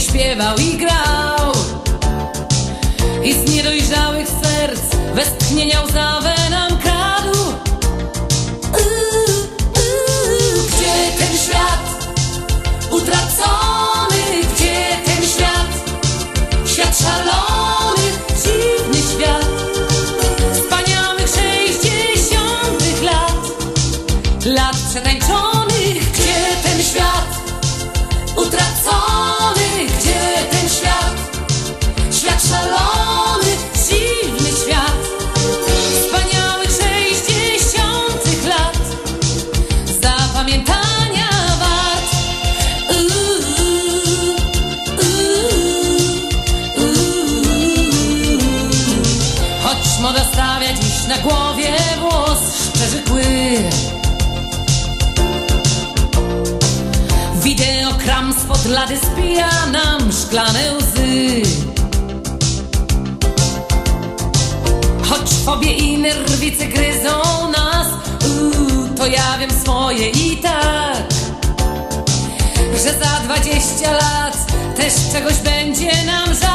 Śpiewał i grał I z niedojrzałych serc westchnienia łzawę nam kradł Gdzie ten świat utracony? Gdzie ten świat? Świat szalony, dziwny świat Wspaniałych sześćdziesiątych lat Lat przetańczonych, gdzie ten świat? Utracony, świat? Świat szalony, dziwny świat Wspaniałych sześćdziesiątych lat Zapamiętania wart. Choć moda stawia dziś na głowie włos szczerzy kły Wideokram spod lady spija nam szklane łzy. Choć fobie i nerwice gryzą nas uuu, To ja wiem swoje i tak Że za dwadzieścia lat też czegoś będzie nam uuu,